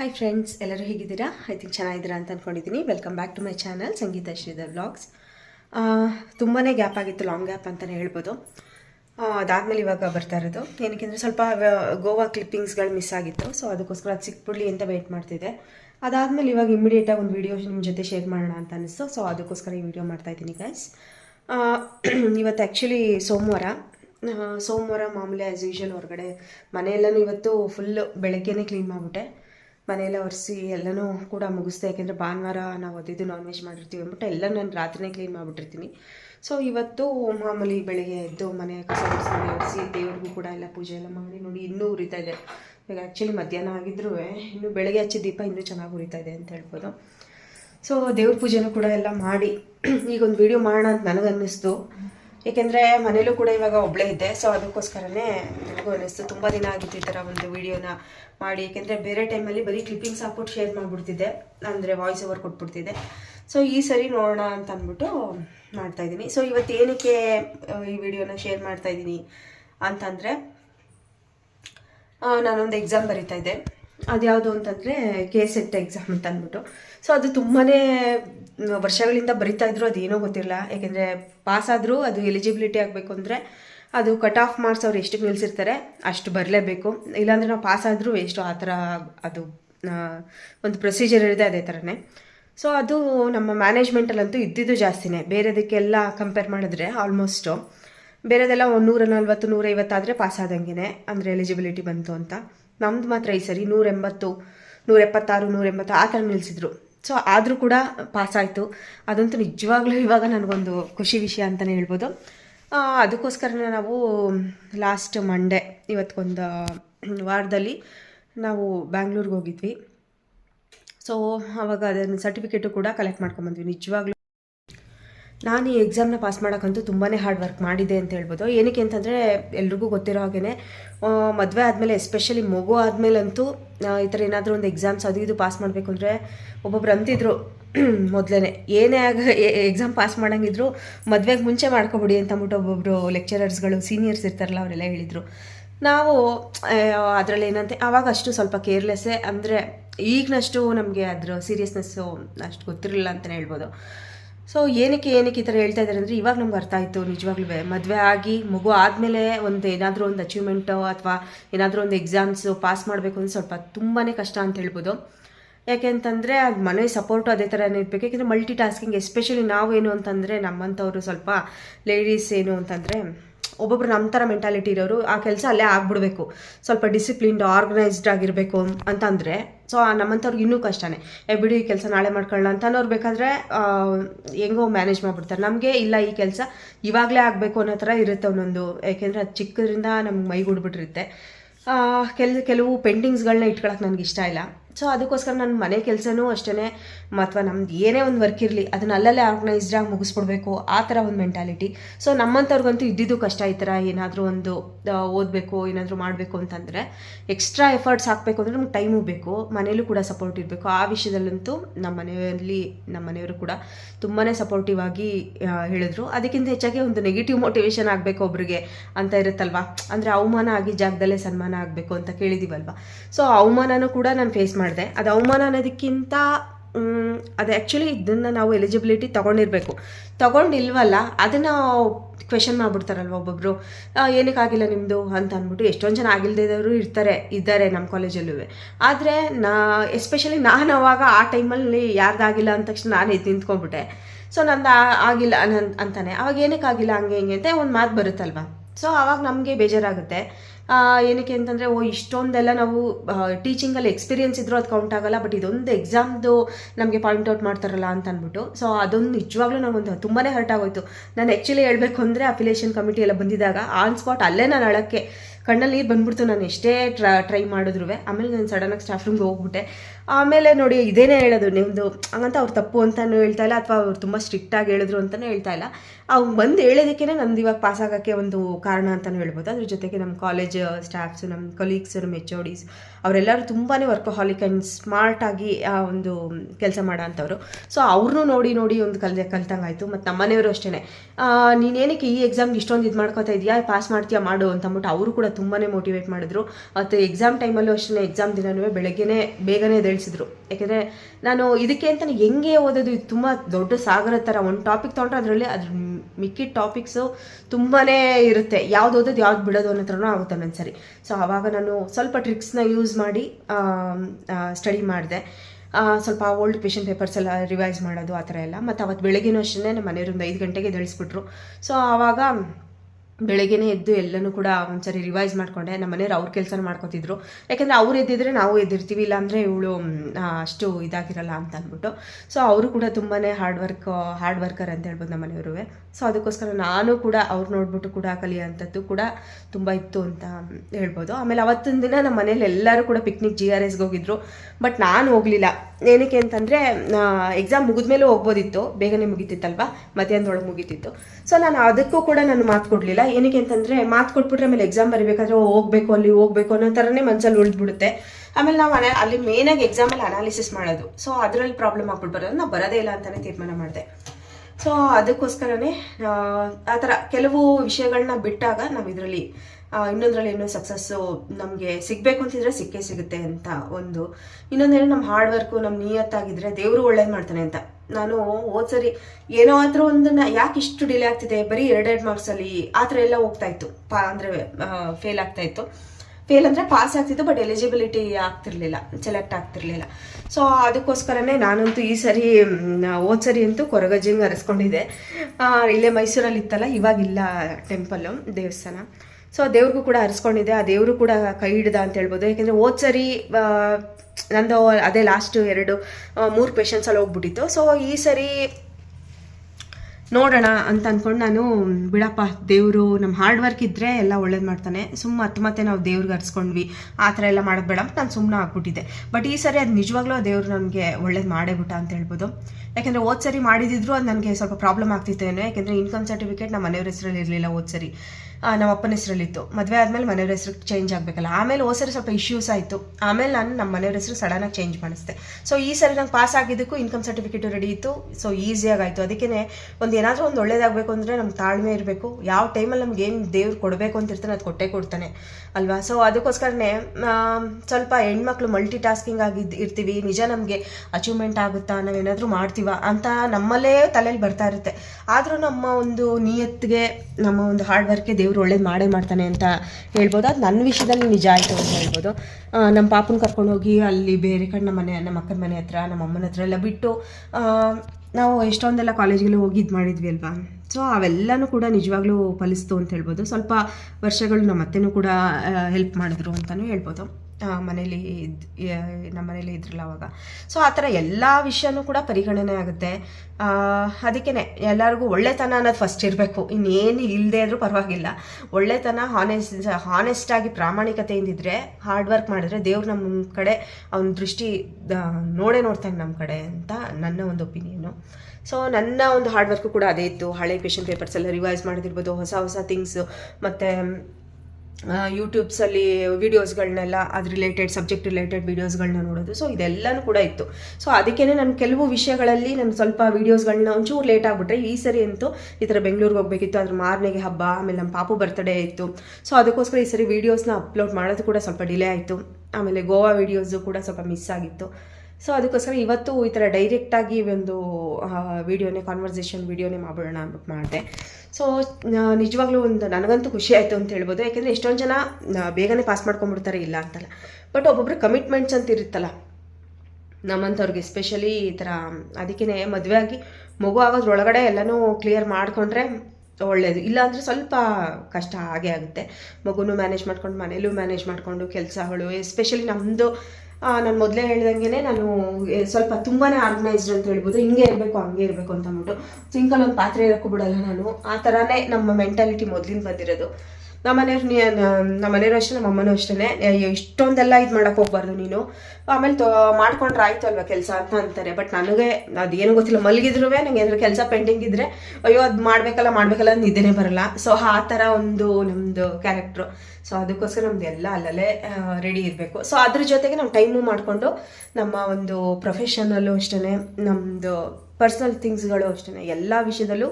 Hi friends ಎಲ್ಲರೂ ಹೇಗಿದ್ದೀರಾ? I think ಚೆನ್ನಾಗಿದ್ದೀರಾ ಅಂತ ಅಂದ್ಕೊಂಡಿದ್ದೀನಿ welcome back to my channel Sangeetha Sridhar blogs ತುಂಬಾ ಗ್ಯಾಪ್ ಆಗಿತ್ತು ಲಾಂಗ್ ಗ್ಯಾಪ್ ಅಂತಲೇ ಹೇಳ್ಬೋದು. ಅದಾದಮೇಲೆ ಇವಾಗ ಬರ್ತಾ ಇರೋದು. ಏನಕ್ಕೆ ಅಂದರೆ ಸ್ವಲ್ಪ ಗೋವಾ ಕ್ಲಿಪ್ಪಿಂಗ್ಸ್ಗಳು ಮಿಸ್ ಆಗಿತ್ತು. ಸೊ ಅದಕ್ಕೋಸ್ಕರ ಅದು ಸಿಕ್ಬಿಡ್ಲಿ ಅಂತ ವೆಯ್ಟ್ ಮಾಡ್ತಿದ್ದೆ. ಅದಾದಮೇಲೆ ಇವಾಗ ಇಮಿಡಿಯೇಟಾಗಿ ಒಂದು ವೀಡಿಯೋ ನಿಮ್ಮ ಜೊತೆ ಶೇರ್ ಮಾಡೋಣ ಅಂತ ಅನ್ನಿಸ್ತು ಸೊ ಅದಕ್ಕೋಸ್ಕರ ಈ ವಿಡಿಯೋ ಮಾಡ್ತಾ ಇದ್ದೀನಿ ಗೈಸ್ ಇವತ್ತು ಆ್ಯಕ್ಚುಲಿ ಸೋಮವಾರ. ಸೋಮವಾರ ಮಾಮೂಲಿ ಆ್ಯಸ್ ಯೂಶಲ್ ಹೊರಗಡೆ ಮನೆಯೆಲ್ಲನೂ ಇವತ್ತು ಫುಲ್ಲು ಬೆಳಗ್ಗೆನೇ ಕ್ಲೀನ್ ಮಾಡಿಬಿಟ್ಟೆ. ಮನೆಯೆಲ್ಲ ಒರೆಸಿ ಎಲ್ಲನೂ ಕೂಡ ಮುಗಿಸ್ದೆ. ಯಾಕೆಂದರೆ ಭಾನುವಾರ ನಾವು ಅದಿದ್ದು ನಾನ್ ವೆಜ್ ಮಾಡಿರ್ತೀವಿ ಅಂದ್ಬಿಟ್ಟು ಎಲ್ಲ ನಾನು ರಾತ್ರಿನೇ ಕ್ಲೀನ್ ಮಾಡಿಬಿಟ್ಟಿರ್ತೀನಿ. ಸೊ ಇವತ್ತು ಮಾಮೂಲಿ ಬೆಳಗ್ಗೆ ಎದ್ದು ಮನೆ ಕಸ ಒರೆಸಿ, ದೇವ್ರಿಗೂ ಕೂಡ ಎಲ್ಲ ಪೂಜೆ ಎಲ್ಲ ಮಾಡಿ ನೋಡಿ ಇನ್ನೂ ಉರಿತಾ ಇದೆ. ಈಗ ಆ್ಯಕ್ಚುಲಿ ಮಧ್ಯಾಹ್ನ ಆಗಿದ್ರೂ, ಇನ್ನೂ ಬೆಳಗ್ಗೆ ಹಚ್ಚಿದ ದೀಪ ಇನ್ನೂ ಚೆನ್ನಾಗಿ ಉರಿತಾ ಇದೆ ಅಂತ ಹೇಳ್ಬೋದು. ಸೊ ದೇವ್ರ ಪೂಜೆನೂ ಕೂಡ ಎಲ್ಲ ಮಾಡಿ. ಈಗ ಒಂದು ವಿಡಿಯೋ ಮಾಡೋಣ ಅಂತ ನನಗನ್ನಿಸ್ತು. ಏಕೆಂದರೆ ಮನೇಲೂ ಕೂಡ ಇವಾಗ ಒಬ್ಬಳೇ ಇದ್ದೆ ಸೊ ಅದಕ್ಕೋಸ್ಕರನೇ ನನಗೂ ಅನ್ನಿಸ್ತು ತುಂಬ ದಿನ ಆಗಿತ್ತು ಈ ಥರ ಒಂದು ವಿಡಿಯೋನ ಮಾಡಿ. ಏಕೆಂದರೆ ಬೇರೆ ಟೈಮಲ್ಲಿ ಬರೀ ಕ್ಲಿಪ್ಪಿಂಗ್ಸ್ ಹಾಕ್ಬಿಟ್ಟು ಶೇರ್ ಮಾಡಿಬಿಡ್ತಿದ್ದೆ, ಅಂದರೆ ವಾಯ್ಸ್ ಓವರ್ ಕೊಟ್ಬಿಡ್ತಿದ್ದೆ. ಸೊ ಈ ಸರಿ ನೋಡೋಣ ಅಂತ ಅಂದ್ಬಿಟ್ಟು ಮಾಡ್ತಾ ಇದ್ದೀನಿ. ಸೊ ಇವತ್ತು ಏನಕ್ಕೆ ಈ ವಿಡಿಯೋನ ಶೇರ್ ಮಾಡ್ತಾ ಇದ್ದೀನಿ ಅಂತಂದರೆ ನಾನೊಂದು ಎಕ್ಸಾಮ್ ಬರಿತಾ ಇದ್ದೆ. ಅದ್ಯಾವುದು ಅಂತಂದರೆ ಕೆ ಸೆಟ್ ಎಕ್ಸಾಮ್ ಅಂತ ಅಂದ್ಬಿಟ್ಟು. ಸೊ ಅದು ತುಂಬಾ ವರ್ಷಗಳಿಂದ ಬರಿತಾ ಇದ್ರು, ಅದೇನೋ ಗೊತ್ತಿಲ್ಲ. ಯಾಕೆಂದರೆ ಪಾಸ್ ಆದರೂ ಅದು ಎಲಿಜಿಬಿಲಿಟಿ ಆಗಬೇಕು ಅಂದರೆ ಅದು ಕಟ್ ಆಫ್ ಮಾರ್ಕ್ಸ್ ಅವ್ರು ಎಷ್ಟಕ್ಕೆ ನಿಲ್ಲಿಸಿರ್ತಾರೆ ಅಷ್ಟು ಬರಲೇಬೇಕು. ಇಲ್ಲಾಂದರೆ ನಾವು ಪಾಸ್ ಆದರೂ ಎಷ್ಟು ಆ ಥರ ಅದು ಒಂದು ಪ್ರೊಸೀಜರ್ ಇರುತ್ತೆ ಅದೇ ಥರನೇ. ಸೊ ಅದು ನಮ್ಮ ಮ್ಯಾನೇಜ್ಮೆಂಟಲ್ಲಂತೂ ಇದ್ದಿದ್ದು ಜಾಸ್ತಿನೇ. ಬೇರೆದಕ್ಕೆಲ್ಲ ಕಂಪೇರ್ ಮಾಡಿದ್ರೆ ಆಲ್ಮೋಸ್ಟು ಬೇರೆದೆಲ್ಲ ಒಂದು ನೂರ ನಲ್ವತ್ತು ನೂರೈವತ್ತಾದರೆ ಪಾಸ್ ಆದಂಗೆ ಅಂದರೆ ಎಲಿಜಿಬಿಲಿಟಿ ಬಂತು ಅಂತ. ನಮ್ದು ಮಾತ್ರ ಈ ಸರಿ ನೂರ ಎಂಬತ್ತು ನೂರ ಎಪ್ಪತ್ತಾರು ನೂರ ಆ ಥರ ನಿಲ್ಲಿಸಿದ್ರು ಸೊ ಆದರೂ ಕೂಡ ಪಾಸ್ ಆಯಿತು. ಅದಂತೂ ನಿಜವಾಗ್ಲೂ ಇವಾಗ ನನಗೊಂದು ಖುಷಿ ವಿಷಯ ಅಂತಲೇ ಹೇಳ್ಬೋದು. ಅದಕ್ಕೋಸ್ಕರ ನಾವು ಲಾಸ್ಟ್ ಮಂಡೇ ಇವತ್ತೊಂದು ವಾರದಲ್ಲಿ ನಾವು ಬ್ಯಾಂಗ್ಳೂರಿಗೆ ಹೋಗಿದ್ವಿ. ಸೊ ಅವಾಗ ಅದನ್ನು ಸರ್ಟಿಫಿಕೇಟು ಕೂಡ ಕಲೆಕ್ಟ್ ಮಾಡ್ಕೊಂಬಂದ್ವಿ ನಿಜವಾಗ್ಲೂ ನಾನು ಈ ಎಕ್ಸಾಮ್ನ ಪಾಸ್ ಮಾಡೋಕ್ಕಂತೂ ತುಂಬಾ ಹಾರ್ಡ್ ವರ್ಕ್ ಮಾಡಿದೆ ಅಂತ ಹೇಳ್ಬೋದು. ಏನಕ್ಕೆ ಅಂತಂದರೆ ಎಲ್ರಿಗೂ ಗೊತ್ತಿರೋ ಹಾಗೇ ಮದುವೆ ಆದಮೇಲೆ ಎಸ್ಪೆಷಲಿ ಮಗು ಆದಮೇಲಂತೂ ಈ ಥರ ಏನಾದರೂ ಒಂದು ಎಕ್ಸಾಮ್ಸ್ ಅದು ಇದು ಪಾಸ್ ಮಾಡಬೇಕು ಅಂದರೆ ಒಬ್ಬೊಬ್ರು ಅಂತಿದ್ರು ಮೊದಲೇ ಏನೇ ಆಗ ಎಕ್ಸಾಮ್ ಪಾಸ್ ಮಾಡೋಂಗಿದ್ರು ಮದುವೆಗೆ ಮುಂಚೆ ಮಾಡ್ಕೊಬಿಡಿ ಅಂತ ಅಂದ್ಬಿಟ್ಟು ಒಬ್ಬೊಬ್ಬರು ಲೆಕ್ಚರರ್ಸ್ಗಳು ಸೀನಿಯರ್ಸ್ ಇರ್ತಾರಲ್ಲ ಅವರೆಲ್ಲ ಹೇಳಿದರು. ನಾವು ಅದರಲ್ಲಿ ಏನಂತೆ ಆವಾಗ ಅಷ್ಟು ಸ್ವಲ್ಪ ಕೇರ್ಲೆಸ್ಸೇ ಅಂದರೆ ಈಗಿನಷ್ಟು ನಮಗೆ ಅದರ ಸೀರಿಯಸ್ನೆಸ್ಸು ಅಷ್ಟು ಗೊತ್ತಿರಲಿಲ್ಲ ಅಂತಲೇ ಹೇಳ್ಬೋದು. ಸೊ ಏನಕ್ಕೆ ಏನಕ್ಕೆ ಈ ಥರ ಹೇಳ್ತಾ ಇದ್ದಾರೆ ಅಂದರೆ ಇವಾಗ ನಮ್ಗೆ ಅರ್ಥ ಆಯಿತು, ನಿಜವಾಗ್ಲೂ ಮದುವೆ ಆಗಿ ಮಗು ಆದಮೇಲೆ ಒಂದು ಏನಾದರೂ ಒಂದು ಅಚೀವ್ಮೆಂಟು ಅಥವಾ ಏನಾದರೂ ಒಂದು ಎಕ್ಸಾಮ್ಸು ಪಾಸ್ ಮಾಡಬೇಕು ಅಂದರೆ ಸ್ವಲ್ಪ ತುಂಬಾ ಕಷ್ಟ ಅಂತ ಹೇಳ್ಬೋದು. ಯಾಕೆಂತಂದರೆ ಅದು ಮನೆ ಸಪೋರ್ಟು ಅದೇ ಥರನೇ ಇರಬೇಕು. ಯಾಕೆಂದರೆ ಮಲ್ಟಿ ಟಾಸ್ಕಿಂಗ್ ಎಸ್ಪೆಷಲಿ ನಾವೇನು ಅಂತಂದರೆ ನಮ್ಮಂಥವ್ರು ಸ್ವಲ್ಪ ಲೇಡೀಸ್ ಏನು ಅಂತಂದರೆ ಒಬ್ಬೊಬ್ರು ನಮ್ಮ ಥರ ಮೆಂಟಾಲಿಟಿ ಇರೋರು ಆ ಕೆಲಸ ಅಲ್ಲೇ ಆಗ್ಬಿಡ್ಬೇಕು. ಸ್ವಲ್ಪ ಡಿಸಿಪ್ಲಿನ್ಡ್ ಆರ್ಗನೈಸ್ಡ್ ಆಗಿರಬೇಕು ಅಂತಂದರೆ ಸೊ ನಮ್ಮಂಥವ್ರಿಗೆ ಇನ್ನೂ ಕಷ್ಟನೇ. ಏ ಬಿಡಿ ಈ ಕೆಲಸ ನಾಳೆ ಮಾಡ್ಕೊಳ್ಳೋಣ ಅಂತ ಅನ್ನೋರು ಬೇಕಾದರೆ ಹೆಂಗೋ ಮ್ಯಾನೇಜ್ ಮಾಡಿಬಿಡ್ತಾರೆ. ನಮಗೆ ಇಲ್ಲ ಈ ಕೆಲಸ, ಇವಾಗಲೇ ಆಗಬೇಕು ಅನ್ನೋ ಥರ ಇರುತ್ತೆ ಒಂದೊಂದು. ಯಾಕೆಂದರೆ ಅದು ಚಿಕ್ಕದ್ರಿಂದ ನಮ್ಗೆ ಮೈಗೂಡ್ಬಿಟ್ಟಿರುತ್ತೆ. ಕೆಲ, ಕೆಲವು ಪೆಂಡಿಂಗ್ಸ್ಗಳನ್ನ ಇಟ್ಕೊಳಕ್ಕೆ ನನಗೆ ಇಷ್ಟ ಇಲ್ಲ. ಸೊ ಅದಕ್ಕೋಸ್ಕರ ನನ್ನ ಮನೆ ಕೆಲಸನೂ ಅಷ್ಟೇ ಅಥವಾ ನಮ್ದು ಏನೇ ಒಂದು ವರ್ಕ್ ಇರಲಿ, ಅದನ್ನ ಅಲ್ಲಲ್ಲೇ ಆರ್ಗನೈಸ್ಡಾಗಿ ಮುಗಿಸ್ಬಿಡ್ಬೇಕು, ಆ ಥರ ಒಂದು ಮೆಂಟಾಲಿಟಿ ಸೊ ನಮ್ಮಂಥವ್ರಿಗಂತೂ ಇದ್ದಿದ್ದು ಕಷ್ಟ ಈ ಥರ ಏನಾದರೂ ಒಂದು ಓದಬೇಕು, ಏನಾದರೂ ಮಾಡಬೇಕು ಅಂತಂದರೆ ಎಕ್ಸ್ಟ್ರಾ ಎಫರ್ಟ್ಸ್ ಹಾಕಬೇಕು ಅಂದರೆ ನಮ್ಗೆ ಟೈಮು ಬೇಕು, ಮನೇಲೂ ಕೂಡ ಸಪೋರ್ಟ್ ಇರಬೇಕು. ಆ ವಿಷಯದಲ್ಲಂತೂ ನಮ್ಮ ಮನೆಯಲ್ಲಿ ನಮ್ಮ ಮನೆಯವರು ಕೂಡ ತುಂಬಾ ಸಪೋರ್ಟಿವ್ ಆಗಿ ಹೇಳಿದ್ರು. ಅದಕ್ಕಿಂತ ಹೆಚ್ಚಾಗಿ ಒಂದು ನೆಗೆಟಿವ್ ಮೋಟಿವೇಶನ್ ಆಗಬೇಕು ಒಬ್ರಿಗೆ ಅಂತ ಇರುತ್ತಲ್ವಾ? ಅಂದರೆ ಅವಮಾನ ಆಗಿ ಜಾಗದಲ್ಲೇ ಸನ್ಮಾನ ಆಗಬೇಕು ಅಂತ ಕೇಳಿದ್ದೀವಲ್ವಾ ಸೊ ಅವಮಾನನೂ ಕೂಡ ನಾನು ಫೇಸ್ ಮಾಡಿದೆ. ಅದು ಅವಮಾನ ಅನ್ನೋದಕ್ಕಿಂತ ಅದು ಆ್ಯಕ್ಚುಲಿ ಇದನ್ನು ನಾವು ಎಲಿಜಿಬಿಲಿಟಿ ತೊಗೊಂಡಿರಬೇಕು. ತೊಗೊಂಡಿಲ್ವಲ್ಲ, ಅದನ್ನು ಕ್ವೆಶನ್ ಮಾಡ್ಬಿಡ್ತಾರಲ್ವ ಒಬ್ಬೊಬ್ಬರು ಏನಕ್ಕಾಗಿಲ್ಲ ನಿಮ್ಮದು ಅಂತ ಅಂದ್ಬಿಟ್ಟು ಎಷ್ಟೊಂದು ಜನ ಆಗಿಲ್ದಿದ್ದವರು ಇರ್ತಾರೆ, ಇದ್ದಾರೆ ನಮ್ಮ ಕಾಲೇಜಲ್ಲೂ ಆದರೆ ನಾ ಎಸ್ಪೆಷಲಿ ನಾನು ಅವಾಗ ಆ ಟೈಮಲ್ಲಿ ಯಾರ್ದಾಗಿಲ್ಲ ಅಂದ ತಕ್ಷಣ ನಾನು ಇದು ನಿಂತ್ಕೊಂಡ್ಬಿಟ್ಟೆ. ಸೊ ನಂದು ಆಗಿಲ್ಲ ನನ್ ಅಂತಾನೆ. ಅವಾಗ ಏನಕ್ಕಾಗಿಲ್ಲ ಹಂಗೆ ಹಿಂಗೆ? ಅಂತ ಒಂದು ಮಾತು ಬರುತ್ತಲ್ವ. ಸೊ ಆವಾಗ ನಮಗೆ ಬೇಜಾರಾಗುತ್ತೆ. ಏನಕ್ಕೆ ಅಂತಂದರೆ, ಓ, ಇಷ್ಟೊಂದೆಲ್ಲ ನಾವು ಟೀಚಿಂಗಲ್ಲಿ ಎಕ್ಸ್ಪೀರಿಯೆನ್ಸ್ ಇದ್ರೂ ಅದು ಕೌಂಟ್ ಆಗಲ್ಲ ಬಟ್ ಇದೊಂದು ಎಕ್ಸಾಮ್ದು ನಮಗೆ ಪಾಯಿಂಟ್ ಔಟ್ ಮಾಡ್ತಾರಲ್ಲ ಅಂತ ಅಂದ್ಬಿಟ್ಟು ಸೊ ಅದೊಂದು ನಿಜವಾಗ್ಲೂ ನನಗೊಂದು ತುಂಬಾ ಹರ್ಟ್ ಆಗೋಯ್ತು. ನಾನು ಆ್ಯಕ್ಚುಲಿ ಹೇಳಬೇಕು ಅಂದರೆ ಅಫಿಲಿಯೇಷನ್ ಕಮಿಟಿ ಎಲ್ಲ ಬಂದಿದ್ದಾಗ ಆನ್ ಸ್ಪಾಟ್ ಅಲ್ಲೇ ನಾನು ಅಳಕ್ಕೆ, ಕಣ್ಣಲ್ಲಿ ನೀರು ಬಂದ್ಬಿಡ್ತು. ನಾನು ಎಷ್ಟೇ ಟ್ರ ಟ್ರೈ ಮಾಡಿದ್ರು ಆಮೇಲೆ ನಾನು ಸಡನ್ನಾಗಿ ಸ್ಟಾಫ್ ರೂಮ್ಗೆ ಹೋಗ್ಬಿಟ್ಟೆ. ಆಮೇಲೆ ನೋಡಿ, ಇದೇನೇ ಹೇಳೋದು ನಿಮ್ಮದು ಹಂಗಂತ ಅವ್ರು ತಪ್ಪು ಅಂತಲೂ ಹೇಳ್ತಾ ಇಲ್ಲ, ಅಥವಾ ಅವ್ರು ತುಂಬ ಸ್ಟ್ರಿಕ್ಟಾಗಿ ಹೇಳಿದ್ರು ಅಂತಲೂ ಹೇಳ್ತಾ ಇಲ್ಲ. ಅವ್ರು ಬಂದು ಹೇಳೋದಕ್ಕೇ ನಂದು ಇವಾಗ ಪಾಸ್ ಆಗೋಕ್ಕೆ ಒಂದು ಕಾರಣ ಅಂತಲೂ ಹೇಳ್ಬೋದು. ಅದ್ರ ಜೊತೆಗೆ ನಮ್ಮ ಕಾಲೇಜ್ ಸ್ಟಾಫ್ಸು ನಮ್ಮ ಕೊಲೀಗ್ಸ್ ನಮ್ಮ ಎಚ್ ಓಡೀಸ್ ಅವರೆಲ್ಲರೂ ತುಂಬಾ ವರ್ಕಹಾಲಿಕ್ ಆ್ಯಂಡ್ ಸ್ಮಾರ್ಟಾಗಿ ಆ, ಒಂದು ಕೆಲಸ ಮಾಡೋ ಅಂಥವ್ರು ಸೊ ಅವ್ರನ್ನೂ ನೋಡಿ ನೋಡಿ ಒಂದು ಕಲ್ ಕಲ್ತಂಗೆ ಆಯಿತು. ಮತ್ತು ನಮ್ಮ ಮನೆಯವರು ಅಷ್ಟೇ ನೀನೇನಕ್ಕೆ ಈ ಎಕ್ಸಾಮ್ಗೆ ಇಷ್ಟೊಂದು ಇದು ಮಾಡ್ಕೊತಾ ಇದೆಯಾ? ಪಾಸ್ ಮಾಡ್ತೀಯಾ? ಮಾಡು ಅಂತ ಅಂದ್ಬಿಟ್ಟು ಅವರು ಕೂಡ ತುಂಬಾ ಮೋಟಿವೇಟ್ ಮಾಡಿದ್ರು. ಮತ್ತು ಎಕ್ಸಾಮ್ ಟೈಮಲ್ಲೂ ಅಷ್ಟೇ ಎಕ್ಸಾಮ್ ದಿನವೂ ಬೆಳಗ್ಗೆನೇ, ಬೇಗನೆ ಎದ್ದೇಳಿಸಿದ್ರು ಯಾಕಂದ್ರೆ ನಾನು ಇದಕ್ಕೆ ಅಂತ ಹೆಂಗೆ ಓದೋದು, ಇದು ತುಂಬ ದೊಡ್ಡ ಸಾಗರ ಥರ ಒಂದು ಟಾಪಿಕ್ ತೊಗೊಂಡ್ರೆ ಅದರಲ್ಲಿ ಅದ್ರ ಮಿಕ್ಕಿದ ಟಾಪಿಕ್ಸು ತುಂಬಾನೇ ಇರುತ್ತೆ. ಯಾವ್ದು ಓದೋದು, ಯಾವ್ದು ಬಿಡೋದು ಅನ್ನೋ ಥರನೂ ಆಗುತ್ತೆ ಒಂದೊಂದ್ಸರಿ ಸೊ ಆವಾಗ ನಾನು ಸ್ವಲ್ಪ ಟ್ರಿಕ್ಸ್ನ ಯೂಸ್ ಮಾಡಿ ಸ್ಟಡಿ ಮಾಡಿದೆ. ಸ್ವಲ್ಪ ಓಲ್ಡ್ ಪೇಷನ್ ಪೇಪರ್ಸ್ ಎಲ್ಲ ರಿವೈಸ್ ಮಾಡೋದು, ಆ ಥರ ಎಲ್ಲ. ಮತ್ತು ಅವತ್ತು ಬೆಳಗ್ಗೆನೂ ಅಷ್ಟೇ ನಮ್ಮ ಮನೆಯವ್ರಿಂದ ಐದು ಗಂಟೆಗೆ ತಿಳಿಸ್ಬಿಟ್ರು ಸೊ ಆವಾಗ ಬೆಳಗ್ಗೆನೇ ಎದ್ದು ಎಲ್ಲನೂ ಕೂಡ ಒಂದ್ಸರಿ ರಿವೈಸ್ ಮಾಡ್ಕೊಂಡೆ. ನಮ್ಮ ಮನೆಯವ್ರು ಅವ್ರ ಕೆಲಸ ಮಾಡ್ಕೊತಿದ್ರು. ಯಾಕಂದ್ರೆ ಅವ್ರು ಎದ್ದಿದ್ರೆ ನಾವು ಎದ್ದಿರ್ತೀವಿ, ಇಲ್ಲಾಂದರೆ ಇವಳು ಅಷ್ಟು ಇದಾಗಿರಲ್ಲ ಅಂತ ಅಂದ್ಬಿಟ್ಟು. ಸೊ ಅವರು ಕೂಡ ತುಂಬಾ ಹಾರ್ಡ್ ವರ್ಕ್ ಹಾರ್ಡ್ ವರ್ಕರ್ ಅಂತ ಹೇಳ್ಬೋದು ನಮ್ಮ ಮನೆಯವರು ಸೊ ಅದಕ್ಕೋಸ್ಕರ ನಾನು ಕೂಡ ಅವ್ರು ನೋಡ್ಬಿಟ್ಟು ಕೂಡ ಕಲಿಯುವಂಥದ್ದು ಕೂಡ ತುಂಬ ಇತ್ತು ಅಂತ ಹೇಳ್ಬೋದು. ಆಮೇಲೆ ಅವತ್ತಿನ ದಿನ ನಮ್ಮ ಮನೇಲಿ ಎಲ್ಲರೂ ಕೂಡ ಪಿಕ್ನಿಕ್ ಜಿ ಆರ್ ಎಸ್ಗೆ ಹೋಗಿದ್ರು. ಬಟ್ ನಾನು ಹೋಗಲಿಲ್ಲ. ಏನಕ್ಕೆ ಅಂತಂದರೆ ಎಕ್ಸಾಮ್ ಮುಗಿದ್ಮೇಲೂ ಹೋಗ್ಬೋದಿತ್ತು. ಬೇಗನೆ ಮುಗೀತಿತ್ತಲ್ವಾ? ಮಧ್ಯಾಹ್ನದೊಳಗೆ ಮುಗಿತಿತ್ತು. ಸೊ ನಾನು ಅದಕ್ಕೂ ಕೂಡ ನಾನು ಮಾತು ಕೊಡಲಿಲ್ಲ. ಏನಕ್ಕೆ ಅಂತಂದರೆ ಮಾತು ಕೊಟ್ಬಿಟ್ರೆ ಆಮೇಲೆ ಎಕ್ಸಾಮ್ ಬರೀಬೇಕಾದ್ರೆ ಹೋಗ್ಬೇಕು ಅಲ್ಲಿ ಹೋಗ್ಬೇಕು ಅನ್ನೋ ಥರನೇ ಮನಸ್ಸಲ್ಲಿ ಉಳಿದ್ಬಿಡುತ್ತೆ. ಆಮೇಲೆ ನಾವು ಅನ ಅಲ್ಲಿ ಮೇನಾಗಿ ಎಕ್ಸಾಮಲ್ಲಿ ಅನಾಲಿಸಿಸ್ ಮಾಡೋದು. ಸೊ ಅದರಲ್ಲಿ ಪ್ರಾಬ್ಲಮ್ ಆಗ್ಬಿಟ್ಟು ನಾವು ಬರೋದೇ ಇಲ್ಲ ಅಂತಲೇ ತೀರ್ಮಾನ ಮಾಡಿದೆ. ಸೊ ಅದಕ್ಕೋಸ್ಕರನೇ ಆ, ಆ ಥರ ಕೆಲವು ವಿಷಯಗಳನ್ನ ಬಿಟ್ಟಾಗ ನಾವು ಇದರಲ್ಲಿ ಇನ್ನೊಂದರಲ್ಲಿ ಏನೋ ಸಕ್ಸಸ್ಸು ನಮಗೆ ಸಿಗಬೇಕು ಅಂತಿದ್ರೆ ಸಿಕ್ಕೇ ಸಿಗುತ್ತೆ ಅಂತ ಒಂದು. ಇನ್ನೊಂದೇನು ನಮ್ಮ ಹಾರ್ಡ್ ವರ್ಕು ನಮ್ಮ ನಿಯತ್ತಾಗಿದ್ದರೆ ದೇವರು ಒಳ್ಳೇದು ಮಾಡ್ತಾನೆ ಅಂತ. ನಾನು ಹೋದ್ಸರಿ ಏನೋ ಆದ್ರೂ ಒಂದನ್ನ ಯಾಕೆ ಇಷ್ಟು ಡಿಲೇ ಆಗ್ತಿದೆ? ಬರೀ ಎರಡೆರಡು ಮಾರ್ಕ್ಸಲ್ಲಿ ಆ ಥರ ಎಲ್ಲ ಹೋಗ್ತಾ ಇತ್ತು. ಪಾ ಅಂದರೆ ಫೇಲ್ ಆಗ್ತಾ ಇತ್ತು. ಫೇಲ್ ಅಂದರೆ ಪಾಸ್ ಆಗ್ತಿತ್ತು ಬಟ್ ಎಲಿಜಿಬಿಲಿಟಿ ಆಗ್ತಿರ್ಲಿಲ್ಲ ಸೆಲೆಕ್ಟ್ ಆಗ್ತಿರ್ಲಿಲ್ಲ. ಸೊ ಅದಕ್ಕೋಸ್ಕರನೇ ನಾನಂತೂ ಈ ಸರಿ ಓದ್ಸರಿ ಅಂತೂ ಕೊರಗಜ್ಜಿಂಗ್ ಹರಿಸ್ಕೊಂಡಿದ್ದೆ. ಇಲ್ಲೇ ಮೈಸೂರಲ್ಲಿ ಇತ್ತಲ್ಲ, ಇವಾಗಿಲ್ಲ ಟೆಂಪಲ್ಲು ದೇವಸ್ಥಾನ. ಸೊ ದೇವ್ರಿಗೂ ಕೂಡ ಹರಿಸ್ಕೊಂಡಿದ್ದೆ. ಆ ದೇವರು ಕೂಡ ಕೈ ಹಿಡ್ದ ಅಂತ ಹೇಳ್ಬೋದು. ಯಾಕೆಂದರೆ ಓದ್ಸರಿ ನಂದು ಅದೇ ಲಾಸ್ಟ್ ಎರಡು ಮೂರು ಪೇಷನ್ಸಲ್ಲಿ ಹೋಗ್ಬಿಟ್ಟಿತ್ತು. ಸೊ ಈ ಸರಿ ನೋಡೋಣ ಅಂತ ಅಂದ್ಕೊಂಡು ನಾನು, ಬಿಡಪ್ಪ, ದೇವರು ನಮ್ಮ ಹಾರ್ಡ್ ವರ್ಕ್ ಇದ್ದರೆ ಎಲ್ಲ ಒಳ್ಳೇದು ಮಾಡ್ತಾನೆ. ಸುಮ್ಮ ಮತ್ತೆ ಮತ್ತೆ ನಾವು ದೇವ್ರಿಗೆ ಹರಿಸ್ಕೊಂಡ್ವಿ ಆ ಥರ ಎಲ್ಲ ಮಾಡೋದು ಬೇಡ ಅಂತ ನಾನು ಸುಮ್ಮನೆ ಆಗ್ಬಿಟ್ಟಿದ್ದೆ. ಬಟ್ ಈ ಸರಿ ಅದು ನಿಜವಾಗ್ಲೂ ದೇವ್ರು ನನಗೆ ಒಳ್ಳೇದು ಮಾಡೇ ಬಿಟ್ಟ ಅಂತ ಹೇಳ್ಬೋದು. ಯಾಕೆಂದರೆ ಹೋದ್ ಸರಿ ಮಾಡಿದಿದ್ರು ಅದು ನನಗೆ ಸ್ವಲ್ಪ ಪ್ರಾಬ್ಲಮ್ ಆಗ್ತಿತ್ತೇನೋ ಯಾಕೆಂದರೆ ಇನ್ಕಮ್ ಸರ್ಟಿಫಿಕೇಟ್ ನಮ್ಮ ಮನೆಯವ್ರ ಹೆಸರಲ್ಲಿ ಇರಲಿಲ್ಲ ಹೋದ್ ಸರಿ. ನಮ್ಮ ಅಪ್ಪನ ಹೆಸರಲ್ಲಿತ್ತು. ಮದುವೆ ಆದಮೇಲೆ ಮನೆಯವ್ರ ಹೆಸರು ಚೇಂಜ್ ಆಗಬೇಕಲ್ಲ. ಆಮೇಲೆ ಹೋದ್ ಸರಿ ಸ್ವಲ್ಪ ಇಶ್ಯೂಸ್ ಆಯಿತು. ಆಮೇಲೆ ನಾನು ನಮ್ಮ ಮನೆಯವ್ರ ಹೆಸರು ಸಡನ್ನಾಗಿ ಚೇಂಜ್ ಮಾಡಿಸ್ದೆ. ಸೊ ಈ ಸರಿ ನಂಗೆ ಪಾಸ್ ಆಗಿದ್ದಕ್ಕೂ ಇನ್ಕಮ್ ಸರ್ಟಿಫಿಕೇಟ್ ರೆಡಿ ಇತ್ತು. ಸೊ ಈಸಿಯಾಗಾಯಿತು ಅದಕ್ಕೇ ಒಂದು ಏನಾದರೂ ಒಂದು ಒಳ್ಳೇದಾಗಬೇಕು ಅಂದರೆ ನಮ್ಮ ತಾಳ್ಮೆ ಇರಬೇಕು. ಯಾವ ಟೈಮಲ್ಲಿ ನಮ್ಗೆ ಏನು ದೇವ್ರು ಕೊಡಬೇಕು ಅಂತ ಇರ್ತಾನೆ, ಅದು ಕೊಟ್ಟೇ ಕೊಡ್ತಾನೆ ಅಲ್ವಾ? ಸೊ ಅದಕ್ಕೋಸ್ಕರನೇ ಸ್ವಲ್ಪ ಹೆಣ್ಮಕ್ಳು ಮಲ್ಟಿ ಟಾಸ್ಕಿಂಗ್ ಆಗಿದ್ದು ಇರ್ತೀವಿ. ನಿಜ ನಮಗೆ ಅಚೀವ್ಮೆಂಟ್ ಆಗುತ್ತಾ? ನಾವೇನಾದರೂ ಮಾಡ್ತೀವ? ಅಂತ ನಮ್ಮಲ್ಲೇ ತಲೆಯಲ್ಲಿ ಬರ್ತಾ ಇರುತ್ತೆ. ಆದರೂ ನಮ್ಮ ಒಂದು ನಿಯತ್ತಿಗೆ ನಮ್ಮ ಒಂದು ಹಾರ್ಡ್ ವರ್ಕ್ಗೆ ದೇವ್ರು ಒಳ್ಳೇದು ಮಾಡೇ ಮಾಡ್ತಾನೆ ಅಂತ ಹೇಳ್ಬೋದು. ಅದು ನನ್ನ ವಿಷಯದಲ್ಲಿ ನಿಜ ಆಯಿತು ಅಂತ ಹೇಳ್ಬೋದು. ನಮ್ಮ ಪಾಪನ ಕರ್ಕೊಂಡು ಹೋಗಿ ಅಲ್ಲಿ ಬೇರೆ ಕಣ್ಣ ಮನೆ, ನಮ್ಮ ಅಕ್ಕನ ಮನೆ ಹತ್ರ, ನಮ್ಮ ಅಮ್ಮನ ಹತ್ರ ಎಲ್ಲ ಬಿಟ್ಟು ನಾವು ಎಷ್ಟೊಂದೆಲ್ಲ ಕಾಲೇಜ್ಗೆಲ್ಲ ಹೋಗಿ ಇದು ಮಾಡಿದ್ವಿ ಅಲ್ವಾ? ಸೊ ಅವೆಲ್ಲನೂ ಕೂಡ ನಿಜವಾಗ್ಲೂ ಫಲಿಸ್ತು ಅಂತ ಹೇಳ್ಬೋದು. ಸ್ವಲ್ಪ ವರ್ಷಗಳು ನಮ್ಮ ಅತ್ತೆನೂ ಕೂಡ ಹೆಲ್ಪ್ ಮಾಡಿದ್ರು ಅಂತಲೂ ಹೇಳ್ಬೋದು. ಮನೇಲಿ ನಮ್ಮ ಮನೇಲಿ ಇದ್ರಲ್ಲ ಅವಾಗ. ಸೊ ಆ ಥರ ಎಲ್ಲ ವಿಷಯನೂ ಕೂಡ ಪರಿಗಣನೆ ಆಗುತ್ತೆ. ಅದಕ್ಕೇ ಎಲ್ಲರಿಗೂ ಒಳ್ಳೆತನ ಅನ್ನೋದು ಫಸ್ಟ್ ಇರಬೇಕು. ಇನ್ನೇನು ಇಲ್ಲದೆ ಆದರೂ ಪರವಾಗಿಲ್ಲ. ಒಳ್ಳೆತನ ಹಾನೆಸ್ಟ್ ಹಾನೆಸ್ಟಾಗಿ ಪ್ರಾಮಾಣಿಕತೆಯಿಂದಿದ್ರೆ ಹಾರ್ಡ್ ವರ್ಕ್ ಮಾಡಿದ್ರೆ ದೇವ್ರು ನಮ್ಮ ಕಡೆ ಅವನ ದೃಷ್ಟಿ ನೋಡೇ ನೋಡ್ತಾನೆ ನಮ್ಮ ಕಡೆ ಅಂತ ನನ್ನ ಒಂದು ಒಪಿನಿಯನ್ನು ಸೊ ನನ್ನ ಒಂದು ಹಾರ್ಡ್ ವರ್ಕು ಕೂಡ ಅದೇ ಇತ್ತು. ಹಳೆ ಕ್ವೆಶನ್ ಪೇಪರ್ಸ್ ಎಲ್ಲ ರಿವೈಸ್ ಮಾಡಿದಿರ್ಬೋದು ಹೊಸ ಹೊಸ ಥಿಂಗ್ಸು ಮತ್ತು ಯೂಟ್ಯೂಬ್ಸಲ್ಲಿ ವೀಡಿಯೋಸ್ಗಳನ್ನೆಲ್ಲ ಅದು ರಿಲೇಟೆಡ್ ಸಬ್ಜೆಕ್ಟ್ ರಿಲೇಟೆಡ್ ವೀಡಿಯೋಸ್ಗಳನ್ನ ನೋಡೋದು. ಸೊ ಇದೆಲ್ಲನೂ ಕೂಡ ಇತ್ತು. ಸೊ ಅದಕ್ಕೇ ನಾನು ಕೆಲವು ವಿಷಯಗಳಲ್ಲಿ ನಾನು ಸ್ವಲ್ಪ ವೀಡಿಯೋಸ್ಗಳನ್ನ ಒಂಚೂರು ಲೇಟ್ ಆಗಿಬಿಟ್ರೆ ಈ ಸರಿ ಅಂತೂ ಈ ಥರ ಬೆಂಗಳೂರಿಗೆ ಹೋಗಬೇಕಿತ್ತು. ಅದ್ರ ಮಾರನೆಗೆ ಹಬ್ಬ, ಆಮೇಲೆ ನಮ್ಮ ಪಾಪು ಬರ್ತಡೇ ಇತ್ತು. ಸೊ ಅದಕ್ಕೋಸ್ಕರ ಈ ಸರಿ ವೀಡಿಯೋಸ್ನ ಅಪ್ಲೋಡ್ ಮಾಡೋದು ಕೂಡ ಸ್ವಲ್ಪ ಡಿಲೇ ಆಯಿತು. ಆಮೇಲೆ ಗೋವಾ ವೀಡಿಯೋಸು ಕೂಡ ಸ್ವಲ್ಪ ಮಿಸ್ ಆಗಿತ್ತು. ಸೊ ಅದಕ್ಕೋಸ್ಕರ ಇವತ್ತು ಈ ಥರ ಡೈರೆಕ್ಟಾಗಿ ಒಂದು ವಿಡಿಯೋನೇ ಕಾನ್ವರ್ಸೇಷನ್ ವಿಡಿಯೋನೇ ಮಾಡ್ಬಿಡೋಣ ಅಂದ್ಬಿಟ್ಟು ಮಾಡಿದೆ. ಸೊ ನಿಜವಾಗ್ಲೂ ಒಂದು ನನಗಂತೂ ಖುಷಿ ಆಯಿತು ಅಂತ ಹೇಳ್ಬೋದು. ಯಾಕೆಂದರೆ ಎಷ್ಟೊಂದು ಜನ ಬೇಗನೆ ಪಾಸ್ ಮಾಡ್ಕೊಂಡ್ಬಿಡ್ತಾರೆ ಇಲ್ಲ ಅಂತಲ್ಲ. ಬಟ್ ಒಬ್ಬೊಬ್ರು ಕಮಿಟ್ಮೆಂಟ್ಸ್ ಅಂತ ಇರುತ್ತಲ್ಲ. ನಮ್ಮಂಥವ್ರಿಗೆ ಎಸ್ಪೆಷಲಿ ಈ ಥರ ಅದಕ್ಕೇ ಮದುವೆ ಆಗಿ ಮಗು ಆಗೋದ್ರೊಳಗಡೆ ಎಲ್ಲನೂ ಕ್ಲಿಯರ್ ಮಾಡಿಕೊಂಡ್ರೆ ಒಳ್ಳೆಯದು ಇಲ್ಲಾಂದರೆ ಸ್ವಲ್ಪ ಕಷ್ಟ ಆಗೇ ಆಗುತ್ತೆ. ಮಗುನೂ ಮ್ಯಾನೇಜ್ ಮಾಡ್ಕೊಂಡು, ಮನೇಲೂ ಮ್ಯಾನೇಜ್ ಮಾಡಿಕೊಂಡು ಕೆಲಸಗಳು ಎಸ್ಪೆಷಲಿ ನಮ್ಮದು ನಾನು ಮೊದಲೇ ಹೇಳ್ದಂಗೆ ನಾನು ಸ್ವಲ್ಪ ತುಂಬಾ ಆರ್ಗನೈಸ್ಡ್ ಅಂತ ಹೇಳ್ಬೋದು. ಹಿಂಗೆ ಇರಬೇಕು, ಹಂಗೆ ಇರಬೇಕು ಅಂತ ಅಂದ್ಬಿಟ್ಟು. ಸಿಂಕಲ್ ಒಂದು ಪಾತ್ರೆ ಇರೋಕ್ಕೂ ಬಿಡಲ್ಲ ನಾನು. ಆ ಥರನೇ ನಮ್ಮ ಮೆಂಟಾಲಿಟಿ ಮೊದಲಿಂದ ಬಂದಿರೋದು. ನಮ್ಮ ಮನೆಯವ್ರು ನಮ್ಮ ಮನೆಯವರು ಅಷ್ಟೇ, ನಮ್ಮ ಅಮ್ಮನೂ ಅಷ್ಟೇ ಇಷ್ಟೊಂದೆಲ್ಲ ಇದು ಮಾಡಕ್ಕೆ ಹೋಗ್ಬಾರ್ದು ನೀನು. ಆಮೇಲೆ ತೋ, ಮಾಡ್ಕೊಂಡ್ರೆ ಆಯ್ತು ಅಲ್ವಾ ಕೆಲಸ ಅಂತ ಅಂತಾರೆ. ಬಟ್ ನನಗೆ ಅದೇನು ಗೊತ್ತಿಲ್ಲ. ಮಲಗಿದ್ರು ನಂಗೆ ಏನಾದ್ರು ಕೆಲಸ ಪೆಂಡಿಂಗ್ ಇದ್ದರೆ ಅಯ್ಯೋ, ಅದು ಮಾಡಬೇಕಲ್ಲ, ಮಾಡ್ಬೇಕಲ್ಲ ನಿದ್ದೆನೇ ಬರಲ್ಲ. ಸೊ ಆ ಥರ ಒಂದು ನಮ್ಮದು ಕ್ಯಾರೆಕ್ಟ್ರು ಸೊ ಅದಕ್ಕೋಸ್ಕರ ನಮ್ದು ಎಲ್ಲ ಅಲ್ಲಲ್ಲೇ ರೆಡಿ ಇರಬೇಕು. ಸೊ ಅದ್ರ ಜೊತೆಗೆ ನಾವು ಟೈಮು ಮಾಡಿಕೊಂಡು ನಮ್ಮ ಒಂದು ಪ್ರೊಫೆಷನಲ್ಲೂ ಅಷ್ಟೇ ನಮ್ಮದು ಪರ್ಸ್ನಲ್ ಥಿಂಗ್ಸ್ಗಳು ಅಷ್ಟೇ ಎಲ್ಲ ವಿಷಯದಲ್ಲೂ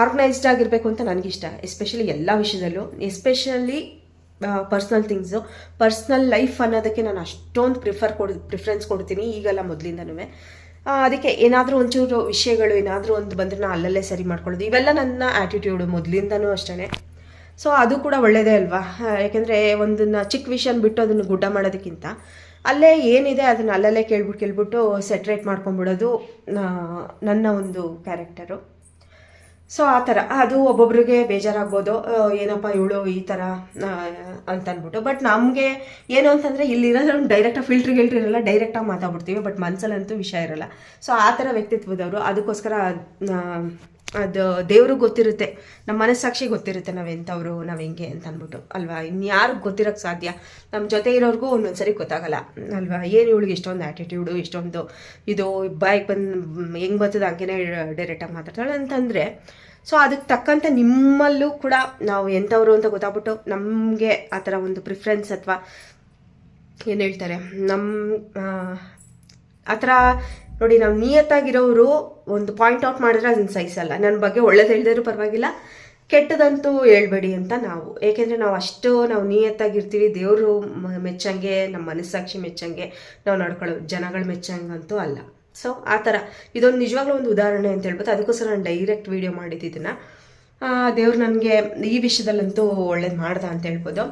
ಆರ್ಗನೈಸ್ಡ್ ಆಗಿರಬೇಕು ಅಂತ ನನಗಿಷ್ಟ ಎಸ್ಪೆಷಲಿ ಎಲ್ಲ ವಿಷಯದಲ್ಲೂ especially personal things personal life ಅನ್ನೋದಕ್ಕೆ ನಾನು ಅಷ್ಟೊಂದು ಪ್ರಿಫರ್ ಕೊಡ್ ಪ್ರಿಫರೆನ್ಸ್ ಕೊಡ್ತೀನಿ ಈಗಲ್ಲ ಮೊದಲಿಂದನೂ ಅದಕ್ಕೆ ಏನಾದರೂ ಒಂಚೂರು ವಿಷಯಗಳು, ಏನಾದರೂ ಒಂದು ಬಂದರೆ ನಾನು ಅಲ್ಲಲ್ಲೇ ಸರಿ ಮಾಡ್ಕೊಳ್ಳೋದು ಇವೆಲ್ಲ ನನ್ನ ಆ್ಯಟಿಟ್ಯೂಡು ಮೊದಲಿಂದನೂ ಅಷ್ಟೇ ಸೊ ಅದು ಕೂಡ ಒಳ್ಳೆಯದೇ ಅಲ್ವಾ? ಯಾಕೆಂದರೆ ಒಂದನ್ನು ಚಿಕ್ಕ ವಿಷಯನ ಬಿಟ್ಟು ಅದನ್ನು ಗುಡ್ಡ ಮಾಡೋದಕ್ಕಿಂತ, ಅಲ್ಲೇ ಏನಿದೆ ಅದನ್ನು ಅಲ್ಲಲ್ಲೇ ಕೇಳ್ಬಿಟ್ಟು ಕೇಳ್ಬಿಟ್ಟು ಸೆಟ್ರೇಟ್ ಮಾಡ್ಕೊಂಬಿಡೋದು ನನ್ನ ಒಂದು ಕ್ಯಾರೆಕ್ಟರು ಸೊ ಆ ಥರ. ಅದು ಒಬ್ಬೊಬ್ರಿಗೆ ಬೇಜಾರಾಗ್ಬೋದು. ಏನಪ್ಪ ಇವಳು ಈ ಥರ ಅಂತ ಅಂದ್ಬಿಟ್ಟು ಬಟ್ ನಮಗೆ ಏನು ಅಂತಂದರೆ, ಇಲ್ಲಿರೋದು ಡೈರೆಕ್ಟಾಗಿ ಫಿಲ್ಟ್ರ್ ಗಿಲ್ಟ್ರ್ ಇರಲ್ಲ ಡೈರೆಕ್ಟಾಗಿ ಮಾತಾಡ್ಬಿಡ್ತೀವಿ. ಬಟ್ ಮನಸ್ಸಲ್ಲಂತೂ ವಿಷಯ ಇರಲ್ಲ. ಸೊ ಆ ಥರ ವ್ಯಕ್ತಿತ್ವದವರು. ಅದಕ್ಕೋಸ್ಕರ ಅದು ದೇವ್ರಿಗೆ ಗೊತ್ತಿರುತ್ತೆ ನಮ್ಮ ಮನಸ್ಸಾಕ್ಷಿ ಗೊತ್ತಿರುತ್ತೆ ನಾವು ಎಂಥವ್ರು, ನಾವು ಹೆಂಗೆ ಅಂತ ಅಂದ್ಬಿಟ್ಟು, ಅಲ್ವಾ? ಇನ್ಯಾರಿಗೆ ಗೊತ್ತಿರೋಕ್ಕೆ ಸಾಧ್ಯ? ನಮ್ಮ ಜೊತೆ ಇರೋರಿಗೂ ಒಂದೊಂದು ಸರಿ ಗೊತ್ತಾಗಲ್ಲ, ಅಲ್ವಾ? ಏನು ಇವಳಿಗೆ ಇಷ್ಟೊಂದು ಆ್ಯಟಿಟ್ಯೂಡು ಇಷ್ಟೊಂದು ಇದು, ಬಾಯ್ಗೆ ಬಂದು ಹೆಂಗೆ ಬರ್ತದೆ ಹಂಗೆ ಡೈರೆಕ್ಟಾಗಿ ಮಾತಾಡ್ತಾಳೆ ಅಂತಂದರೆ ಸೊ ಅದಕ್ಕೆ ತಕ್ಕಂಥ ನಿಮ್ಮಲ್ಲೂ ಕೂಡ ನಾವು ಎಂಥವ್ರು ಅಂತ ಗೊತ್ತಾಗ್ಬಿಟ್ಟು ನಮಗೆ ಆ ಥರ ಒಂದು ಪ್ರಿಫರೆನ್ಸ್ ಅಥವಾ ಏನು ಹೇಳ್ತಾರೆ ನಮ್ಮ ಆ ಥರ ನೋಡಿ, ನಾವು ನಿಯತ್ತಾಗಿರೋರು ಒಂದು ಪಾಯಿಂಟ್ ಔಟ್ ಮಾಡಿದ್ರೆ ಅದನ್ನ ಸಹಿಸಲ್ಲ ನನ್ನ ಬಗ್ಗೆ ಒಳ್ಳೇದು ಹೇಳಿದ್ರು ಪರವಾಗಿಲ್ಲ. ಕೆಟ್ಟದಂತೂ ಹೇಳ್ಬೇಡಿ ಅಂತ ನಾವು. ಏಕೆಂದರೆ ನಾವು ಅಷ್ಟು ನಾವು ನಿಯತ್ತಾಗಿರ್ತೀವಿ. ದೇವರು ಮೆಚ್ಚಂಗೆ ನಮ್ಮ ಮನಸ್ಸಾಕ್ಷಿ ಮೆಚ್ಚಂಗೆ, ನಾವು ನಡ್ಕೊಳ್ಳೋದು ಜನಗಳು ಮೆಚ್ಚಂಗಂತೂ ಅಲ್ಲ. ಸೊ ಆ ಥರ. ಇದೊಂದು ನಿಜವಾಗ್ಲೂ ಒಂದು ಉದಾಹರಣೆ ಅಂತ ಹೇಳ್ಬೋದು. ಅದಕ್ಕೋಸ್ಕರ ನಾನು ಡೈರೆಕ್ಟ್ ವಿಡಿಯೋ ಮಾಡಿದ್ದಿದ್ದನ್ನು ದೇವ್ರು ನನಗೆ ಈ ವಿಷಯದಲ್ಲಂತೂ ಒಳ್ಳೇದು ಮಾಡ್ದ ಅಂತ ಹೇಳ್ಬೋದು.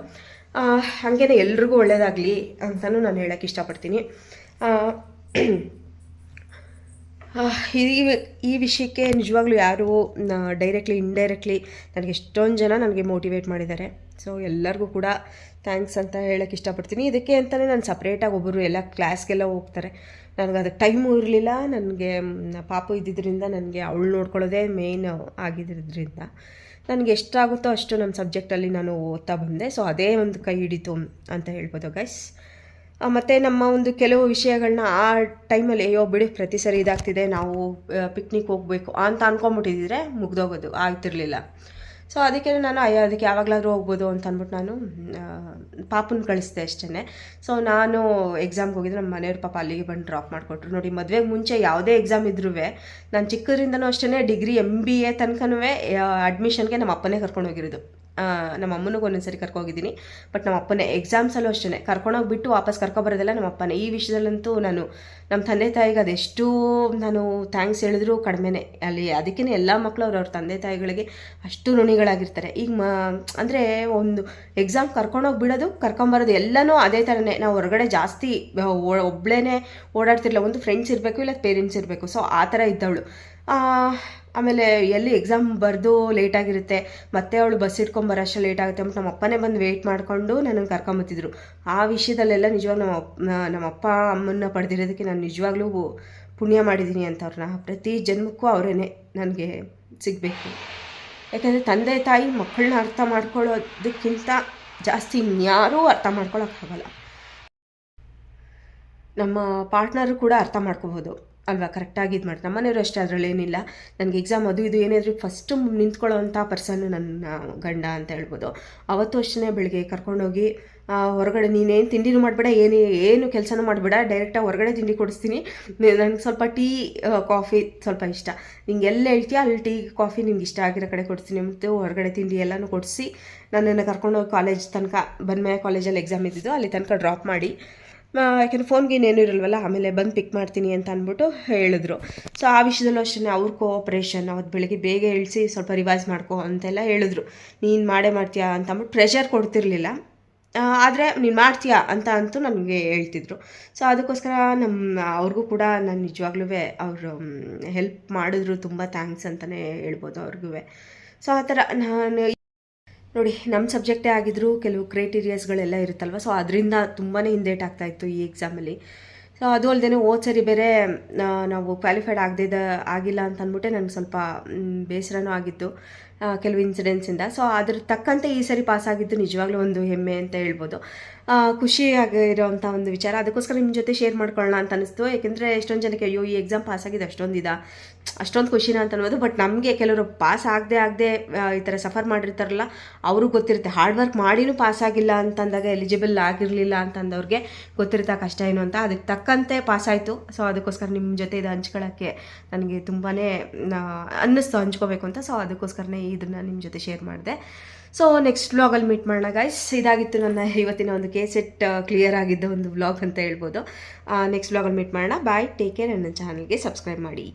ಹಾಗೇನೆ ಎಲ್ರಿಗೂ ಒಳ್ಳೇದಾಗಲಿ ಅಂತಲೂ ನಾನು ಹೇಳೋಕ್ಕೆ ಇಷ್ಟಪಡ್ತೀನಿ. ಈ ಈ ವಿಷಯಕ್ಕೆ ನಿಜವಾಗ್ಲೂ ಯಾರು ಡೈರೆಕ್ಟ್ಲಿ ಇಂಡೈರೆಕ್ಟ್ಲಿ ನನಗೆ ಎಷ್ಟೊಂದು ಜನ ನನಗೆ ಮೋಟಿವೇಟ್ ಮಾಡಿದ್ದಾರೆ. ಸೊ ಎಲ್ಲರಿಗೂ ಕೂಡ ಥ್ಯಾಂಕ್ಸ್ ಅಂತ ಹೇಳೋಕ್ಕೆ ಇಷ್ಟಪಡ್ತೀನಿ. ಇದಕ್ಕೆ ಅಂತಲೇ ನಾನು ಸಪ್ರೇಟಾಗಿ ಒಬ್ಬರು ಎಲ್ಲ ಕ್ಲಾಸ್ಗೆಲ್ಲ ಹೋಗ್ತಾರೆ. ನನಗೆ ಅದಕ್ಕೆ ಟೈಮು ಇರಲಿಲ್ಲ. ನನಗೆ ಪಾಪು ಇದ್ದಿದ್ದರಿಂದ ನನಗೆ ಅವಳು ನೋಡ್ಕೊಳ್ಳೋದೇ ಮೇಯ್ನ್ ಆಗಿದ್ದರಿಂದ ನನಗೆ ಎಷ್ಟಾಗುತ್ತೋ ಅಷ್ಟು ನಮ್ಮ ಸಬ್ಜೆಕ್ಟಲ್ಲಿ ನಾನು ಓದ್ತಾ ಬಂದೆ. ಸೊ ಅದೇ ಒಂದು ಕೈ ಹಿಡಿತು ಅಂತ ಹೇಳ್ಬೋದು ಗೈಸ್ ಮತ್ತು ನಮ್ಮ ಒಂದು ಕೆಲವು ವಿಷಯಗಳನ್ನ ಆ ಟೈಮಲ್ಲಿ, ಅಯ್ಯೋ, ಬಿಡಿ, ಪ್ರತಿ ಸರಿ ಇದಾಗ್ತಿದೆ, ನಾವು ಪಿಕ್ನಿಕ್ ಹೋಗಬೇಕು ಅಂತ ಅಂದ್ಕೊಂಬಿಟ್ಟಿದ್ರೆ ಮುಗ್ದೋಗೋದು, ಆಗ್ತಿರ್ಲಿಲ್ಲ. ಸೊ ಅದಕ್ಕೆ ನಾನು, ಅಯ್ಯೋ, ಅದಕ್ಕೆ ಯಾವಾಗಲಾದರೂ ಹೋಗ್ಬೋದು ಅಂತ ಅಂದ್ಬಿಟ್ಟು ನಾನು ಪಾಪನ ಕಳಿಸ್ದೆ ಅಷ್ಟೇ ಸೊ ನಾನು ಎಕ್ಸಾಮ್ಗೆ ಹೋಗಿದ್ರೆ ನಮ್ಮ ಮನೆಯವ್ರ ಪಾಪ ಅಲ್ಲಿಗೆ ಬಂದು ಡ್ರಾಪ್ ಮಾಡಿಕೊಟ್ರು. ನೋಡಿ ಮದುವೆಗೆ ಮುಂಚೆ ಯಾವುದೇ ಎಕ್ಸಾಮ್ ಇದ್ರೂ ನಾನು ಚಿಕ್ಕದ್ರಿಂದನೂ ಅಷ್ಟೇ ಡಿಗ್ರಿ ಎಂ ಬಿ ಎ ತನಕನೂ ಅಡ್ಮಿಷನ್ಗೆ ನಮ್ಮ ಅಪ್ಪನೇ ಕರ್ಕೊಂಡು ಹೋಗಿರೋದು. ನಮ್ಮ ಅಮ್ಮನಿಗೆ ಒಂದೊಂದ್ಸರಿ ಕರ್ಕೋಗಿದ್ದೀನಿ ಬಟ್ ನಮ್ಮ ಅಪ್ಪನೇ ಎಕ್ಸಾಮ್ಸಲ್ಲೂ ಅಷ್ಟೇ ಕರ್ಕೊಂಡೋಗ್ಬಿಟ್ಟು ವಾಪಸ್ ಕರ್ಕೊಬರೋದೆಲ್ಲ ನಮ್ಮ ಅಪ್ಪನೇ. ಈ ವಿಷಯದಲ್ಲಂತೂ ನಾನು, ನಮ್ಮ ತಂದೆ ತಾಯಿಗೆ ಅದೆಷ್ಟು ನಾನು ಥ್ಯಾಂಕ್ಸ್ ಹೇಳಿದ್ರು ಕಡಿಮೆನೇ. ಅಲ್ಲಿ ಅದಕ್ಕೇ ಎಲ್ಲ ಮಕ್ಕಳು ಅವ್ರವ್ರ ತಂದೆ ತಾಯಿಗಳಿಗೆ ಅಷ್ಟು ಋಣಿಗಳಾಗಿರ್ತಾರೆ ಈಗ ಮ, ಅಂದರೆ ಒಂದು ಎಕ್ಸಾಮ್ ಕರ್ಕೊಂಡೋಗಿ ಬಿಡೋದು ಕರ್ಕೊಂಬರೋದು ಎಲ್ಲನೂ ಅದೇ ಥರನೇ ನಾವು ಹೊರಗಡೆ ಜಾಸ್ತಿ ಒಬ್ಳೇ ಓಡಾಡ್ತಿರಲಿಲ್ಲ. ಒಂದು ಫ್ರೆಂಡ್ಸ್ ಇರಬೇಕು, ಇಲ್ಲ ಪೇರೆಂಟ್ಸ್ ಇರಬೇಕು. ಸೊ ಆ ಥರ ಇದ್ದವಳು. ಆಮೇಲೆ ಎಲ್ಲಿ ಎಕ್ಸಾಮ್ ಬರೆದು ಲೇಟಾಗಿರುತ್ತೆ ಮತ್ತೆ ಅವಳು ಬಸ್ ಇಟ್ಕೊಂಬರೋ ಬರೋಷ್ಟು ಲೇಟ್ ಆಗುತ್ತೆ ಅಂದ್ಬಿಟ್ಟು ನಮ್ಮ ಅಪ್ಪನೇ ಬಂದು ವೆಯ್ಟ್ ಮಾಡಿಕೊಂಡು ನನ್ನನ್ನು ಕರ್ಕೊಂಬತ್ತಿದ್ರು ಆ ವಿಷಯದಲ್ಲೆಲ್ಲ ನಿಜವಾಗ ನಮ್ಮ ಅಪ್ಪ ಅಮ್ಮನ್ನ ಪಡೆದಿರೋದಕ್ಕೆ ನಾನು ನಿಜವಾಗ್ಲೂ ಪುಣ್ಯ ಮಾಡಿದ್ದೀನಿ ಅಂತ ಅವ್ರನ್ನ ಪ್ರತಿ ಜನ್ಮಕ್ಕೂ ಅವರೇನೆ ನನಗೆ ಸಿಗಬೇಕು. ಯಾಕಂದರೆ ತಂದೆ, ತಾಯಿ ಮಕ್ಕಳನ್ನ ಅರ್ಥ ಮಾಡ್ಕೊಳ್ಳೋದಕ್ಕಿಂತ ಜಾಸ್ತಿ ಇನ್ಯಾರೂ ಅರ್ಥ ಮಾಡ್ಕೊಳ್ಳೋಕ್ಕಾಗಲ್ಲ ನಮ್ಮ ಪಾರ್ಟ್ನರು ಕೂಡ ಅರ್ಥ ಮಾಡ್ಕೋಬೋದು. ಅಲ್ವಾ? ಕರೆಕ್ಟಾಗಿ ಇದು ಮಾಡ್ತಾರೆ ನಮ್ಮನೆಯವರು ಅಷ್ಟೇ, ಅದರಲ್ಲಿ ಏನಿಲ್ಲ. ನನಗೆ ಎಕ್ಸಾಮ್ ಅದು ಇದು ಏನಾದರೂ ಫಸ್ಟು ನಿಂತ್ಕೊಳ್ಳೋವಂಥ ಪರ್ಸನ್ನು ನನ್ನ ಗಂಡ ಅಂತ ಹೇಳ್ಬೋದು. ಅವತ್ತು ಅಷ್ಟೇ ಬೆಳಿಗ್ಗೆ ಕರ್ಕೊಂಡೋಗಿ ಹೊರಗಡೆ ನೀನೇನು ತಿಂಡಿನೂ ಮಾಡಬೇಡ, ಏನು ಏನು ಕೆಲಸನೂ ಮಾಡಬೇಡ ಡೈರೆಕ್ಟಾಗಿ ಹೊರಗಡೆ ತಿಂಡಿ ಕೊಡಿಸ್ತೀನಿ. ನನಗೆ ಸ್ವಲ್ಪ ಟೀ ಕಾಫಿ ಸ್ವಲ್ಪ ಇಷ್ಟ. ನಿಂಗೆ ಎಲ್ಲ ಹೇಳ್ತೀಯ ಅಲ್ಲಿ ಟೀ, ಕಾಫಿ ನಿಮ್ಗೆ ಇಷ್ಟ ಆಗಿರೋ ಕಡೆ ಕೊಡಿಸ್ತೀನಿ. ಮತ್ತು ಹೊರಗಡೆ ತಿಂಡಿ ಎಲ್ಲನೂ ಕೊಡಿಸಿ, ನನ್ನನ್ನು ಕರ್ಕೊಂಡೋಗಿ ಕಾಲೇಜ್ ತನಕ, ಬನ್ಮಯ ಕಾಲೇಜಲ್ಲಿ ಎಕ್ಸಾಮ್ ಇದ್ದಿದ್ದು, ಅಲ್ಲಿ ತನಕ ಡ್ರಾಪ್ ಮಾಡಿ ಯಾಕೆಂದ್ರೆ ಫೋನ್ಗೆ ಇನ್ನೇನು ಇರಲ್ವಲ್ಲ, ಆಮೇಲೆ ಬಂದು ಪಿಕ್ ಮಾಡ್ತೀನಿ ಅಂತ ಅಂದ್ಬಿಟ್ಟು ಹೇಳಿದ್ರು. ಸೊ ಆ ವಿಷಯದಲ್ಲೂ ಅಷ್ಟೇ ಅವ್ರ ಕೋಆಪ್ರೇಷನ್ ಅವತ್ತು ಬೆಳಿಗ್ಗೆ ಬೇಗ ಇಳಿಸಿ ಸ್ವಲ್ಪ ರಿವೈಸ್ ಮಾಡ್ಕೊ ಅಂತೆಲ್ಲ ಹೇಳಿದ್ರು. ನೀನು ಮಾಡೇ ಮಾಡ್ತೀಯಾ ಅಂತ ಅಂದ್ಬಿಟ್ಟು ಪ್ರೆಷರ್ ಕೊಡ್ತಿರ್ಲಿಲ್ಲ. ಆದರೆ ನೀನು ಮಾಡ್ತೀಯಾ ಅಂತ ಅಂತೂ ನನಗೆ ಹೇಳ್ತಿದ್ರು. ಸೊ ಅದಕ್ಕೋಸ್ಕರ ನಮ್ಮ ಅವ್ರಿಗೂ ಕೂಡ ನಾನು ನಿಜವಾಗ್ಲೂ ಅವರು ಹೆಲ್ಪ್ ಮಾಡಿದ್ರು. ತುಂಬ ಥ್ಯಾಂಕ್ಸ್ ಅಂತಲೇ ಹೇಳ್ಬೋದು ಅವ್ರಿಗೂ ಸೊ ಆ ಥರ ನಾನು ನೋಡಿ ನಮ್ಮ ಸಬ್ಜೆಕ್ಟೇ ಆಗಿದ್ದರೂ ಕೆಲವು ಕ್ರೈಟೀರಿಯಾಸ್ಗಳೆಲ್ಲ ಇರುತ್ತಲ್ವ? ಸೊ ಅದರಿಂದ ತುಂಬಾ ಹಿಂದೇಟ್ ಆಗ್ತಾ ಇತ್ತು ಈ ಎಕ್ಸಾಮಲ್ಲಿ ಸೊ ಅದು ಅಲ್ಲದೆ ಹೋದ ಸರಿ ಬೇರೆ ನಾವು ಕ್ವಾಲಿಫೈಡ್ ಆಗದೆ ಆಗಿಲ್ಲ ಅಂತ ಅಂದ್ಬಿಟ್ಟೆ ನನಗೆ ಸ್ವಲ್ಪ ಬೇಸರನೂ ಆಗಿತ್ತು ಕೆಲವು ಇನ್ಸಿಡೆಂಟ್ಸಿಂದ ಸೊ ಅದ್ರ ತಕ್ಕಂತೆ ಈ ಸರಿ ಪಾಸ್ ಆಗಿದ್ದು ನಿಜವಾಗ್ಲೂ ಒಂದು ಹೆಮ್ಮೆ ಅಂತ ಹೇಳ್ಬೋದು. ಖುಷಿಯಾಗಿರೋವಂಥ ಒಂದು ವಿಚಾರ. ಅದಕ್ಕೋಸ್ಕರ ನಿಮ್ಮ ಜೊತೆ ಶೇರ್ ಮಾಡ್ಕೊಳ್ಳೋಣ ಅಂತ ಅನಿಸ್ತು. ಯಾಕೆಂದರೆ ಎಷ್ಟೊಂದು ಜನಕ್ಕೆ ಅಯ್ಯೋ, ಈ ಎಕ್ಸಾಮ್ ಪಾಸ್ ಆಗಿದೆ ಅಷ್ಟೊಂದು ಇದ? ಅಷ್ಟೊಂದು ಖುಷಿನ ಅಂತ ಅನ್ನೋದು ಬಟ್ ನಮಗೆ ಕೆಲವರು ಪಾಸ್ ಆಗದೆ ಆಗದೆ ಈ ಥರ ಸಫರ್ ಮಾಡಿರ್ತಾರಲ್ಲ, ಅವ್ರಿಗೆ ಗೊತ್ತಿರುತ್ತೆ. ಹಾರ್ಡ್ ವರ್ಕ್ ಮಾಡಿನೂ ಪಾಸ್ ಆಗಿಲ್ಲ ಅಂತಂದಾಗ ಎಲಿಜಿಬಲ್ ಆಗಿರಲಿಲ್ಲ ಅಂತಂದವ್ರಿಗೆ ಗೊತ್ತಿರುತ್ತೆ ಕಷ್ಟ ಏನು ಅಂತ. ಅದಕ್ಕೆ ತಕ್ಕಂತೆ ಪಾಸ್ ಆಯಿತು. ಸೊ ಅದಕ್ಕೋಸ್ಕರ ನಿಮ್ಮ ಜೊತೆ ಇದು ಹಂಚ್ಕೊಳ್ಳೋಕ್ಕೆ ನನಗೆ ತುಂಬಾ ಅನ್ನಿಸ್ತು, ಹಂಚ್ಕೋಬೇಕು ಅಂತ. ಸೊ ಅದಕ್ಕೋಸ್ಕರನೇ ಇದನ್ನು ನಿಮ್ಮ ಜೊತೆ ಶೇರ್ ಮಾಡಿದೆ. ಸೊ ನೆಕ್ಸ್ಟ್ ವ್ಲಾಗಲ್ಲಿ ಮೀಟ್ ಮಾಡೋಣ ಗೈಸ್ ಇದಾಗಿತ್ತು ನನ್ನ ಇವತ್ತಿನ ಒಂದು ಕೇಸೆಟ್ ಕ್ಲಿಯರ್ ಆಗಿದ್ದ ಒಂದು ವ್ಲಾಗ್ ಅಂತ ಹೇಳ್ಬೋದು. ನೆಕ್ಸ್ಟ್ ವ್ಲಾಗಲ್ಲಿ ಮೀಟ್ ಮಾಡೋಣ. ಬಾಯ್ ಟೇಕ್ ಕೇರ್ ನನ್ನ ಚಾನಲ್ಗೆ ಸಬ್ಸ್ಕ್ರೈಬ್ ಮಾಡಿ.